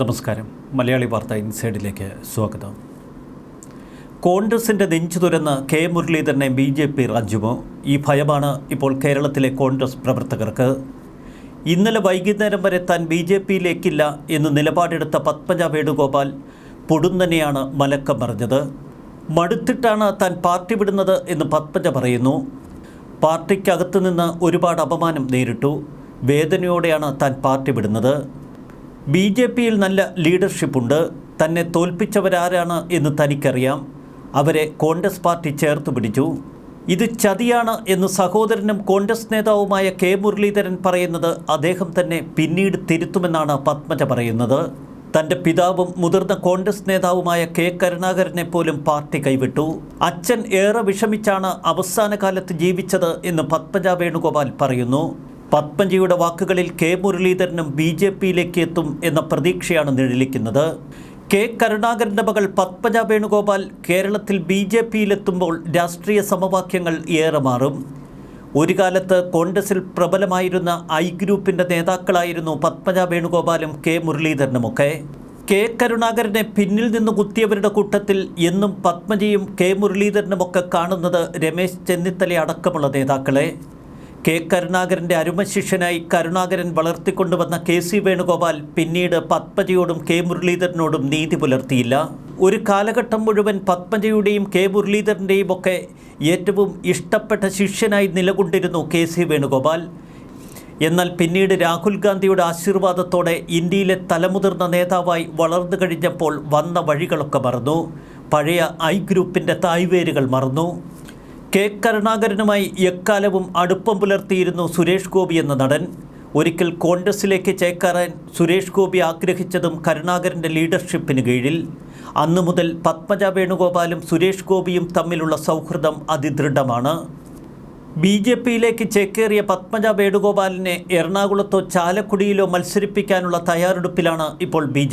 നമസ്കാരം. മലയാളി വാർത്ത ഇൻസൈഡിലേക്ക് സ്വാഗതം. കോൺഗ്രസിന്റെ നെഞ്ചു തുരന്ന് കെ മുരളീധരനെ ബി ജെ പി റാഞ്ചുമോ? ഈ ഭയമാണ് ഇപ്പോൾ കേരളത്തിലെ കോൺഗ്രസ് പ്രവർത്തകർക്ക്. ഇന്നലെ വൈകുന്നേരം വരെ താൻ ബി ജെ പിയിലേക്കില്ല എന്ന് നിലപാടെടുത്ത പത്മജ വേണുഗോപാൽ പൊടുന്നനെയാണ് മലക്കം പറഞ്ഞത് മടുത്തിട്ടാണ് താൻ പാർട്ടി വിടുന്നത് എന്ന് പത്മജ പറയുന്നു. പാർട്ടിക്കകത്തു നിന്ന് ഒരുപാട് അപമാനം നേരിട്ടു. വേദനയോടെയാണ് താൻ പാർട്ടി വിടുന്നത്. ബി ജെ പിയിൽ നല്ല ലീഡർഷിപ്പുണ്ട്. തന്നെ തോൽപ്പിച്ചവരാരാണ് എന്ന് തനിക്കറിയാം. അവരെ കോൺഗ്രസ് പാർട്ടി ചേർത്ത് പിടിച്ചു. ഇത് ചതിയാണ് എന്ന് സഹോദരനും കോൺഗ്രസ് നേതാവുമായ കെ മുരളീധരൻ പറയുന്നത് അദ്ദേഹം തന്നെ പിന്നീട് തിരുത്തുമെന്നാണ് പത്മജ പറയുന്നത്. തന്റെ പിതാവും മുതിർന്ന കോൺഗ്രസ് നേതാവുമായ കെ കരുണാകരനെ പോലും പാർട്ടി കൈവിട്ടു. അച്ഛൻ ഏറെ വിഷമിച്ചാണ് അവസാന കാലത്ത് ജീവിച്ചത് എന്ന് പത്മജ വേണുഗോപാൽ പറയുന്നു. പത്മജിയുടെ വാക്കുകളിൽ കെ മുരളീധരനും ബി ജെ പിയിലേക്ക് എത്തും എന്ന പ്രതീക്ഷയാണ് നിഴലിക്കുന്നത്. കെ കരുണാകരന്റെ മകൾ പത്മജ വേണുഗോപാൽ കേരളത്തിൽ ബി ജെ പിയിലെത്തുമ്പോൾ രാഷ്ട്രീയ സമവാക്യങ്ങൾ ഏറെ മാറും. ഒരു കാലത്ത് കോൺഗ്രസിൽ പ്രബലമായിരുന്ന ഐ ഗ്രൂപ്പിന്റെ നേതാക്കളായിരുന്നു പത്മജ വേണുഗോപാലും കെ മുരളീധരനുമൊക്കെ. കെ കരുണാകരനെ പിന്നിൽ നിന്ന് കുത്തിയവരുടെ കൂട്ടത്തിൽ എന്നും പത്മജയും കെ മുരളീധരനുമൊക്കെ കാണുന്നത് രമേശ് ചെന്നിത്തല അടക്കമുള്ള നേതാക്കളെ. കെ. കരുണാകരന്റെ അരുമശിഷ്യനായി കരുണാകരൻ വളർത്തിക്കൊണ്ടുവന്ന കെ. സി. വേണുഗോപാൽ പിന്നീട് പത്മജയോടും കെ. മുരളീധരനോടും നീതി പുലർത്തിയില്ല. ഒരു കാലഘട്ടം മുഴുവൻ പത്മജയുടെയും കെ. മുരളീധരന്റെയും ഒക്കെ ഏറ്റവും ഇഷ്ടപ്പെട്ട ശിഷ്യനായി നിലകൊണ്ടിരുന്നു കെ. സി. വേണുഗോപാൽ. എന്നാൽ പിന്നീട് രാഹുൽ ഗാന്ധിയുടെ ആശീർവാദത്തോടെ ഇന്ത്യയിലെ തലമുതിർന്ന നേതാവായി വളർന്നു കഴിഞ്ഞപ്പോൾ വന്ന വഴികളൊക്കെ മറന്നു. പഴയ ഐ ഗ്രൂപ്പിന്റെ തായ്വേരുകൾ മറന്നു. കെ കരുണാകരനുമായി എക്കാലവും അടുപ്പം പുലർത്തിയിരുന്നു സുരേഷ് ഗോപി എന്ന നടൻ. ഒരിക്കൽ കോൺഗ്രസിലേക്ക് ചേക്കാറാൻ സുരേഷ് ഗോപി ആഗ്രഹിച്ചതും കരുണാകരന്റെ ലീഡർഷിപ്പിന് കീഴിൽ. അന്നു മുതൽ പത്മജ വേണുഗോപാലും സുരേഷ് ഗോപിയും തമ്മിലുള്ള സൗഹൃദം അതിദൃഢമാണ്. ബി ജെ പിയിലേക്ക് ചേക്കേറിയ പത്മജ വേണുഗോപാലിനെ എറണാകുളത്തോ ചാലക്കുടിയിലോ മത്സരിപ്പിക്കാനുള്ള തയ്യാറെടുപ്പിലാണ് ഇപ്പോൾ ബി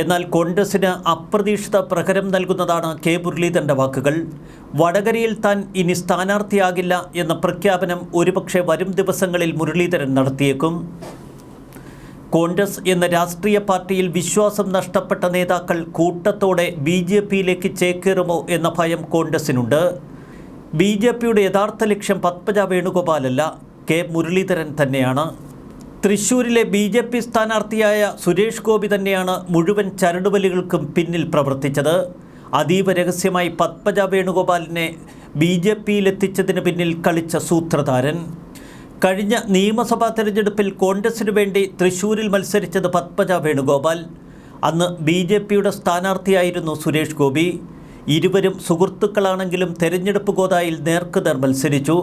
എന്നാൽ കോൺഗ്രസിന് അപ്രതീക്ഷിത പ്രഹരം നൽകുന്നതാണ് കെ മുരളീധരന്റെ വാക്കുകൾ. വടകരയിൽ താൻ ഇനി സ്ഥാനാർത്ഥിയാകില്ല എന്ന പ്രഖ്യാപനം ഒരുപക്ഷെ വരും ദിവസങ്ങളിൽ മുരളീധരൻ നടത്തിയേക്കും. കോൺഗ്രസ് എന്ന രാഷ്ട്രീയ പാർട്ടിയിൽ വിശ്വാസം നഷ്ടപ്പെട്ട നേതാക്കൾ കൂട്ടത്തോടെ ബി ജെ പിയിലേക്ക് ചേക്കേറുമോ എന്ന ഭയം കോൺഗ്രസിനുണ്ട്. ബി ജെ പിയുടെ യഥാർത്ഥ ലക്ഷ്യം പത്മജ വേണുഗോപാലല്ല കെ മുരളീധരൻ തന്നെയാണ്. തൃശൂരിലെ ബി ജെ പി സ്ഥാനാർത്ഥിയായ സുരേഷ് ഗോപി തന്നെയാണ് മുഴുവൻ ചരടുവലികൾക്കും പിന്നിൽ പ്രവർത്തിച്ചത്. അതീവ രഹസ്യമായി പത്മജ വേണുഗോപാലിനെ ബി ജെ പിയിലെത്തിച്ചതിന് പിന്നിൽ കളിച്ച സൂത്രധാരൻ. കഴിഞ്ഞ നിയമസഭാ തെരഞ്ഞെടുപ്പിൽ കോൺഗ്രസിനു വേണ്ടി തൃശൂരിൽ മത്സരിച്ചത് പത്മജ വേണുഗോപാൽ. അന്ന് ബി ജെ പിയുടെ സ്ഥാനാർത്ഥിയായിരുന്നു സുരേഷ് ഗോപി. ഇരുവരും സുഹൃത്തുക്കളാണെങ്കിലും തെരഞ്ഞെടുപ്പ് ഗോതായിൽ നേർക്കുനേർ മത്സരിച്ചു.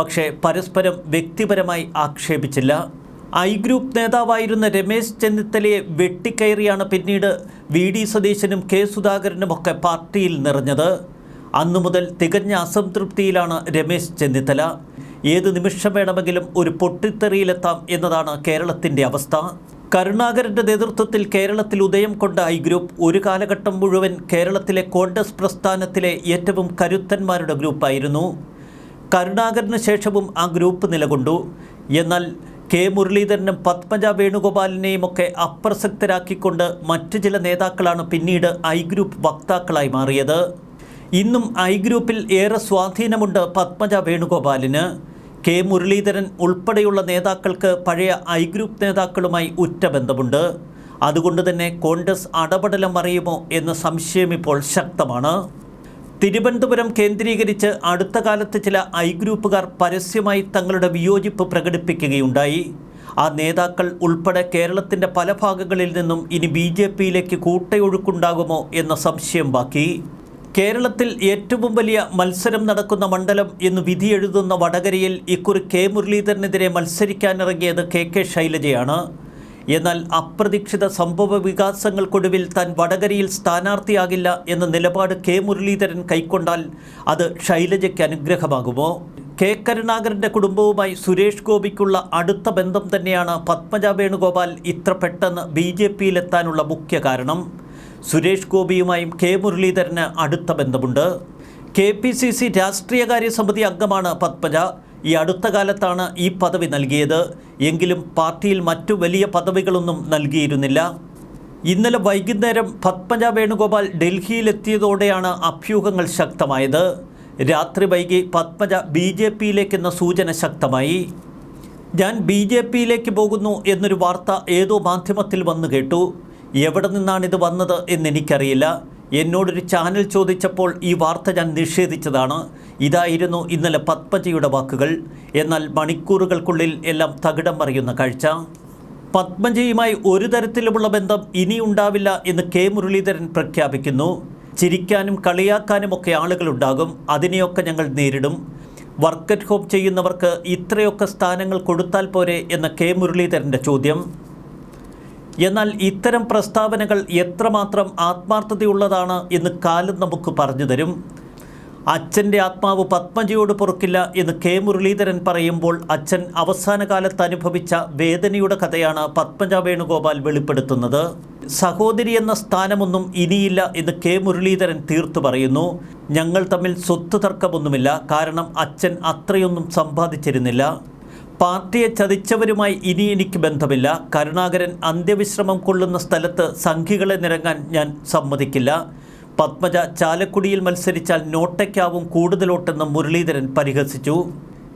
പക്ഷേ പരസ്പരം വ്യക്തിപരമായി ആക്ഷേപിച്ചില്ല. ഐ ഗ്രൂപ്പ് നേതാവായിരുന്ന രമേശ് ചെന്നിത്തലയെ വെട്ടിക്കയറിയാണ് പിന്നീട് വി ഡി സതീശനും കെ സുധാകരനുമൊക്കെ പാർട്ടിയിൽ നിറഞ്ഞത്. അന്നു മുതൽ തികഞ്ഞ അസംതൃപ്തിയിലാണ് രമേശ് ചെന്നിത്തല. ഏത് നിമിഷം വേണമെങ്കിലും ഒരു പൊട്ടിത്തെറിയിലെത്താം എന്നതാണ് കേരളത്തിന്റെ അവസ്ഥ. കരുണാകരന്റെ നേതൃത്വത്തിൽ കേരളത്തിൽ ഉദയം കൊണ്ട ഐ ഗ്രൂപ്പ് ഒരു കാലഘട്ടം മുഴുവൻ കേരളത്തിലെ കോൺഗ്രസ് പ്രസ്ഥാനത്തിലെ ഏറ്റവും കരുത്തന്മാരുടെ ഗ്രൂപ്പായിരുന്നു. കരുണാകരന് ശേഷവും ആ ഗ്രൂപ്പ് നിലകൊണ്ടു. എന്നാൽ കെ മുരളീധരനും പത്മജ വേണുഗോപാലിനെയും ഒക്കെ അപ്രസക്തരാക്കിക്കൊണ്ട് മറ്റു ചില നേതാക്കളാണ് പിന്നീട് ഐ ഗ്രൂപ്പ് വക്താക്കളായി മാറിയത്. ഇന്നും ഐ ഗ്രൂപ്പിൽ ഏറെ സ്വാധീനമുണ്ട് പത്മജ വേണുഗോപാലിന്. കെ മുരളീധരൻ ഉൾപ്പെടെയുള്ള നേതാക്കൾക്ക് പഴയ ഐ ഗ്രൂപ്പ് നേതാക്കളുമായി ഉറ്റ ബന്ധമുണ്ട് അതുകൊണ്ട് തന്നെ കോൺഗ്രസ് അടപടലം അറിയുമോ എന്ന സംശയം ഇപ്പോൾ ശക്തമാണ്. തിരുവനന്തപുരം കേന്ദ്രീകരിച്ച് അടുത്ത കാലത്ത് ചില ഐ ഗ്രൂപ്പുകാർ പരസ്യമായി തങ്ങളുടെ വിയോജിപ്പ് പ്രകടിപ്പിക്കുകയുണ്ടായി. ആ നേതാക്കൾ ഉൾപ്പെടെ കേരളത്തിന്റെ പല ഭാഗങ്ങളിൽ നിന്നും ഇനി ബി ജെ പിയിലേക്ക് കൂട്ടയൊഴുക്കുണ്ടാകുമോ എന്ന സംശയം ബാക്കി. കേരളത്തിൽ ഏറ്റവും വലിയ മത്സരം നടക്കുന്ന മണ്ഡലം എന്ന് വിധി എഴുതുന്ന വടകരയിൽ ഇക്കുറി കെ മുരളീധരനെതിരെ മത്സരിക്കാനിറങ്ങിയത് കെ കെ ശൈലജയാണ്. എന്നാൽ അപ്രതീക്ഷിത സംഭവ വികാസങ്ങൾക്കൊടുവിൽ താൻ വടകരയിൽ സ്ഥാനാർത്ഥിയാകില്ല എന്ന നിലപാട് കെ മുരളീധരൻ കൈക്കൊണ്ടാൽ അത് ശൈലജയ്ക്ക് അനുഗ്രഹമാകുമോ? കെ കരുണാകരന്റെ കുടുംബവുമായി സുരേഷ് ഗോപിക്കുള്ള അടുത്ത ബന്ധം തന്നെയാണ് പത്മജ വേണുഗോപാൽ ഇത്ര പെട്ടെന്ന് ബി ജെ പിയിലെത്താനുള്ള മുഖ്യ കാരണം. സുരേഷ് ഗോപിയുമായും കെ മുരളീധരന് അടുത്ത ബന്ധമുണ്ട്. കെ പി സി സി രാഷ്ട്രീയകാര്യ സമിതി അംഗമാണ് പത്മജ. ഈ അടുത്ത കാലത്താണ് ഈ പദവി നൽകിയത്. എങ്കിലും പാർട്ടിയിൽ മറ്റു വലിയ പദവികളൊന്നും നൽകിയിരുന്നില്ല. ഇന്നലെ വൈകുന്നേരം പത്മജ വേണുഗോപാൽ ഡൽഹിയിലെത്തിയതോടെയാണ് അഭ്യൂഹങ്ങൾ ശക്തമായത്. രാത്രി വൈകി പത്മജ ബി ജെ പിയിലേക്കെന്ന സൂചന ശക്തമായി. ഞാൻ ബി ജെ പിയിലേക്ക് പോകുന്നു എന്നൊരു വാർത്ത ഏതോ മാധ്യമത്തിൽ വന്നു കേട്ടു. എവിടെ നിന്നാണിത് വന്നത് എന്നെനിക്കറിയില്ല. എന്നോടൊരു ചാനൽ ചോദിച്ചപ്പോൾ ഈ വാർത്ത ഞാൻ നിഷേധിച്ചതാണ്. ഇതായിരുന്നു ഇന്നലെ പത്മജിയുടെ വാക്കുകൾ. എന്നാൽ മണിക്കൂറുകൾക്കുള്ളിൽ എല്ലാം തകിടം മറിയുന്ന കാഴ്ച. പത്മജിയുമായി ഒരു തരത്തിലുമുള്ള ബന്ധം ഇനിയുണ്ടാവില്ല എന്ന് കെ മുരളീധരൻ പ്രഖ്യാപിക്കുന്നു. ചിരിക്കാനും കളിയാക്കാനുമൊക്കെ ആളുകളുണ്ടാകും. അതിനെയൊക്കെ ഞങ്ങൾ നേരിടും. വർക്ക് അറ്റ് ഹോം ചെയ്യുന്നവർക്ക് ഇത്രയൊക്കെ സ്ഥാനങ്ങൾ കൊടുത്താൽ പോരെ എന്ന കെ മുരളീധരന്റെ ചോദ്യം. എന്നാൽ ഇത്തരം പ്രസ്താവനകൾ എത്രമാത്രം ആത്മാർത്ഥതയുള്ളതാണ് എന്ന് കാലം നമുക്ക് പറഞ്ഞു തരും. അച്ഛന്റെ ആത്മാവ് പത്മജയോട് പൊറുക്കില്ല എന്ന് കെ മുരളീധരൻ പറയുമ്പോൾ അച്ഛൻ അവസാന കാലത്ത് അനുഭവിച്ച വേദനയുടെ കഥയാണ് പത്മജ വേണുഗോപാൽ വെളിപ്പെടുത്തുന്നത്. സഹോദരി എന്ന സ്ഥാനമൊന്നും ഇനിയില്ല എന്ന് കെ മുരളീധരൻ തീർത്തു പറയുന്നു. ഞങ്ങൾ തമ്മിൽ സ്വത്ത് തർക്കമൊന്നുമില്ല. കാരണം അച്ഛൻ അത്രയൊന്നും സമ്പാദിച്ചിരുന്നില്ല. പാർട്ടിയെ ചതിച്ചവരുമായി ഇനി എനിക്ക് ബന്ധമില്ല. കരുണാകരൻ അന്ത്യവിശ്രമം കൊള്ളുന്ന സ്ഥലത്ത് സംഘികളെ നിരങ്ങാൻ ഞാൻ സമ്മതിക്കില്ല. പത്മജ ചാലക്കുടിയിൽ മത്സരിച്ചാൽ നോട്ടയ്ക്കാവും കൂടുതലോട്ടെന്ന് മുരളീധരൻ പരിഹസിച്ചു.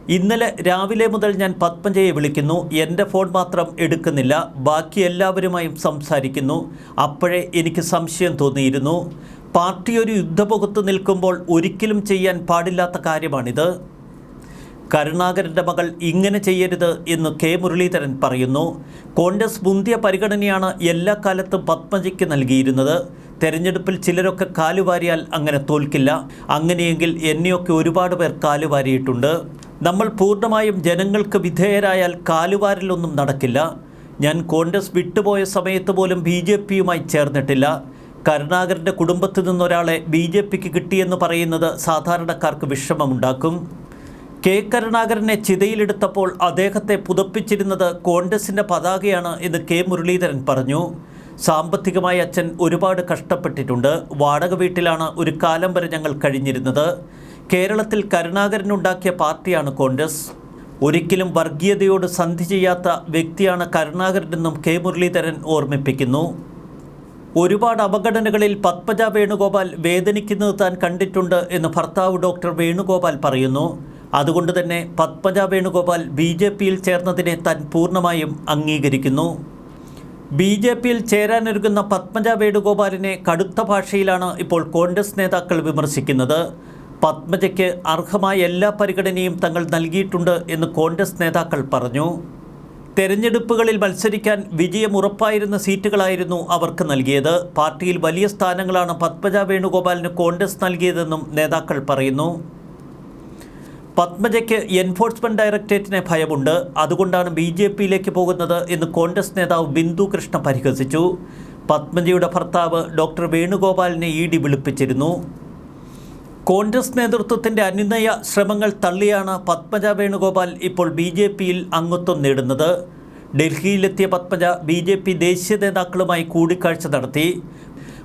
ഇന്നലെ രാവിലെ മുതൽ ഞാൻ പത്മജയെ വിളിക്കുന്നു. എന്റെ ഫോൺ മാത്രം എടുക്കുന്നില്ല. ബാക്കി എല്ലാവരുമായും സംസാരിക്കുന്നു. അപ്പോഴേ എനിക്ക് സംശയം തോന്നിയിരുന്നു. പാർട്ടി ഒരു യുദ്ധമുഖത്ത് നിൽക്കുമ്പോൾ ഒരിക്കലും ചെയ്യാൻ പാടില്ലാത്ത കാര്യമാണിത്. കരുണാകരന്റെ മകൾ ഇങ്ങനെ ചെയ്യരുത് എന്ന് കെ മുരളീധരൻ പറയുന്നു. കോൺഗ്രസ് മുന്തിയ പരിഗണനയാണ് എല്ലാ കാലത്തും പത്മജയ്ക്ക് നൽകിയിരുന്നത്. തെരഞ്ഞെടുപ്പിൽ ചിലരൊക്കെ കാലുവാരിയാൽ അങ്ങനെ തോൽക്കില്ല. അങ്ങനെയെങ്കിൽ എന്നെയൊക്കെ ഒരുപാട് പേർ കാലുവാരിയിട്ടുണ്ട്. നമ്മൾ പൂർണമായും ജനങ്ങൾക്ക് വിധേയരായാൽ കാലുവാരിലൊന്നും നടക്കില്ല. ഞാൻ കോൺഗ്രസ് വിട്ടുപോയ സമയത്ത് പോലും ബി ജെ പിയുമായി ചേർന്നിട്ടില്ല. കരുണാകരന്റെ കുടുംബത്തിൽ നിന്നൊരാളെ ബി ജെ പിക്ക് കിട്ടിയെന്ന് പറയുന്നത് സാധാരണക്കാർക്ക് വിഷമമുണ്ടാക്കും. കെ കരുണാകരനെ ചിതയിലെടുത്തപ്പോൾ അദ്ദേഹത്തെ പുതപ്പിച്ചിരുന്നത് കോൺഗ്രസിന്റെ പതാകയാണ് എന്ന് കെ മുരളീധരൻ പറഞ്ഞു. സാമ്പത്തികമായി അച്ഛൻ ഒരുപാട് കഷ്ടപ്പെട്ടിട്ടുണ്ട്. വാടക വീട്ടിലാണ് ഒരു കാലം വരെ ഞങ്ങൾ കഴിഞ്ഞിരുന്നത്. കേരളത്തിൽ കരുണാകരനുണ്ടാക്കിയ പാർട്ടിയാണ് കോൺഗ്രസ്. ഒരിക്കലും വർഗീയതയോട് സന്ധി ചെയ്യാത്ത വ്യക്തിയാണ് കരുണാകരനെന്നും കെ. മുരളീധരൻ ഓർമ്മിപ്പിക്കുന്നു. ഒരുപാട് അപകടനകളിൽ പത്മജ വേണുഗോപാൽ വേദനിക്കുന്നത് താൻ കണ്ടിട്ടുണ്ട് എന്ന് ഭർത്താവ് ഡോക്ടർ വേണുഗോപാൽ പറയുന്നു. അതുകൊണ്ട് തന്നെ പത്മജ വേണുഗോപാൽ ബി ജെ പിയിൽ ചേർന്നതിനെ താൻ പൂർണമായും അംഗീകരിക്കുന്നു. ബി ജെ പിയിൽ ചേരാനൊരുങ്ങുന്ന പത്മജ വേണുഗോപാലിനെ കടുത്ത ഭാഷയിലാണ് ഇപ്പോൾ കോൺഗ്രസ് നേതാക്കൾ വിമർശിക്കുന്നത്. പത്മജയ്ക്ക് അർഹമായ എല്ലാ പരിഗണനയും തങ്ങൾ നൽകിയിട്ടുണ്ട് എന്ന് കോൺഗ്രസ് നേതാക്കൾ പറഞ്ഞു. തെരഞ്ഞെടുപ്പുകളിൽ മത്സരിക്കാൻ വിജയം ഉറപ്പായിരുന്ന സീറ്റുകളായിരുന്നു അവർക്ക് നൽകിയത്. പാർട്ടിയിൽ വലിയ സ്ഥാനങ്ങളാണ് പത്മജ വേണുഗോപാലിന് കോൺഗ്രസ് നൽകിയതെന്നും നേതാക്കൾ പറയുന്നു. പത്മജയ്ക്ക് എൻഫോഴ്സ്മെന്റ് ഡയറക്ടറേറ്റിനെ ഭയമുണ്ട്. അതുകൊണ്ടാണ് ബി ജെ പിയിലേക്ക് പോകുന്നത് എന്ന് കോൺഗ്രസ് നേതാവ് ബിന്ദു കൃഷ്ണ പരിഹസിച്ചു. പത്മജയുടെ ഭർത്താവ് ഡോക്ടർ വേണുഗോപാലിനെ ഇ ഡി വിളിപ്പിച്ചിരുന്നു. കോൺഗ്രസ് നേതൃത്വത്തിന്റെ അനുനയ ശ്രമങ്ങൾ തള്ളിയാണ് പത്മജ വേണുഗോപാൽ ഇപ്പോൾ ബി ജെ പിയിൽ അംഗത്വം നേടുന്നത്. ഡൽഹിയിലെത്തിയ പത്മജ ബി ജെ പി ദേശീയ നേതാക്കളുമായി കൂടിക്കാഴ്ച നടത്തി.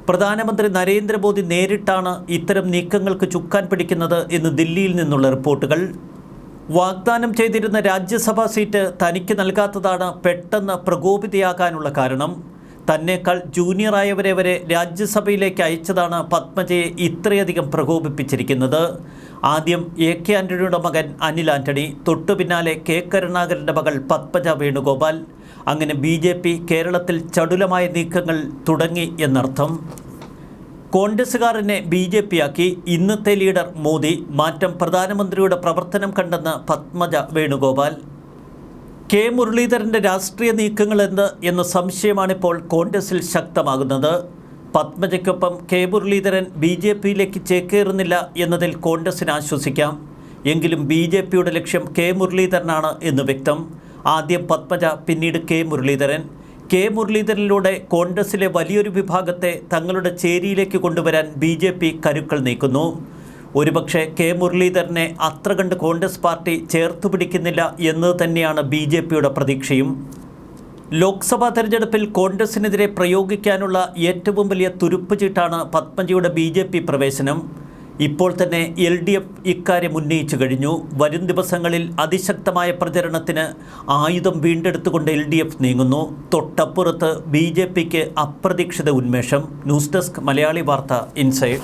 പ്രധാനമന്ത്രി നരേന്ദ്രമോദി നേരിട്ടാണ് ഇത്തരം നീക്കങ്ങൾക്ക് ചുക്കാൻ പിടിക്കുന്നത് എന്ന് ദില്ലിയിൽ നിന്നുള്ള റിപ്പോർട്ടുകൾ. വാഗ്ദാനം ചെയ്തിരുന്ന രാജ്യസഭാ സീറ്റ് തനിക്ക് നൽകാത്തതാണ് പെട്ടെന്ന് പ്രകോപിതയാകാനുള്ള കാരണം. തന്നേക്കാൾ ജൂനിയറായവരെ വരെ രാജ്യസഭയിലേക്ക് അയച്ചതാണ് പത്മജയെ ഇത്രയധികം പ്രകോപിപ്പിച്ചിരിക്കുന്നത്. ആദ്യം എ കെ ആന്റണിയുടെ മകൻ അനിൽ ആന്റണി തൊട്ടു പിന്നാലെ കെ കരുണാകരന്റെ മകൾ പത്മജ വേണുഗോപാൽ അങ്ങനെ ബി ജെ പി കേരളത്തിൽ ചടുലമായ നീക്കങ്ങൾ തുടങ്ങി എന്നർത്ഥം. കോൺഗ്രസുകാരനെ ബി ജെ പിയാക്കി ഇന്നത്തെ ലീഡർ മോദി മാറ്റം പ്രധാനമന്ത്രിയുടെ പ്രവർത്തനം കണ്ടെന്ന് പത്മജ വേണുഗോപാൽ. കെ മുരളീധരന്റെ രാഷ്ട്രീയ നീക്കങ്ങൾ എന്ത് എന്ന സംശയമാണിപ്പോൾ കോൺഗ്രസിൽ ശക്തമാകുന്നത്. പത്മജയ്ക്കൊപ്പം കെ മുരളീധരൻ ബി ജെ പിയിലേക്ക് ചേക്കേറുന്നില്ല എന്നതിൽ കോൺഗ്രസിന് ആശ്വസിക്കാം. എങ്കിലും ബി ജെ പിയുടെ ലക്ഷ്യം കെ മുരളീധരനാണ് എന്ന് വ്യക്തം. ആദ്യം പത്മജ പിന്നീട് കെ മുരളീധരൻ. കെ മുരളീധരനിലൂടെ കോൺഗ്രസിലെ വലിയൊരു വിഭാഗത്തെ തങ്ങളുടെ ചേരിയിലേക്ക് കൊണ്ടുവരാൻ ബി ജെ പി കരുക്കൾ നീക്കുന്നു. ഒരുപക്ഷെ കെ മുരളീധരനെ അത്ര കണ്ട് കോൺഗ്രസ് പാർട്ടി ചേർത്തു പിടിക്കുന്നില്ല എന്നത് തന്നെയാണ് ബി ജെ പിയുടെ പ്രതീക്ഷയും. ലോക്സഭാ തെരഞ്ഞെടുപ്പിൽ കോൺഗ്രസിനെതിരെ പ്രയോഗിക്കാനുള്ള ഏറ്റവും വലിയ തുരുപ്പ് ചീട്ടാണ് പത്മജിയുടെ ബി പ്രവേശനം. ഇപ്പോൾ തന്നെ എൽ ഡി എഫ് ഇക്കാര്യം ഉന്നയിച്ചു കഴിഞ്ഞു. വരും ദിവസങ്ങളിൽ അതിശക്തമായ പ്രചരണത്തിന് ആയുധം വീണ്ടെടുത്തുകൊണ്ട് എൽ ഡി എഫ് നീങ്ങുന്നു. തൊട്ടപ്പുറത്ത് ബി ജെ പിക്ക് അപ്രതീക്ഷിത ഉന്മേഷം. ന്യൂസ് ഡെസ്ക് മലയാളി വാർത്ത ഇൻസൈഡ്.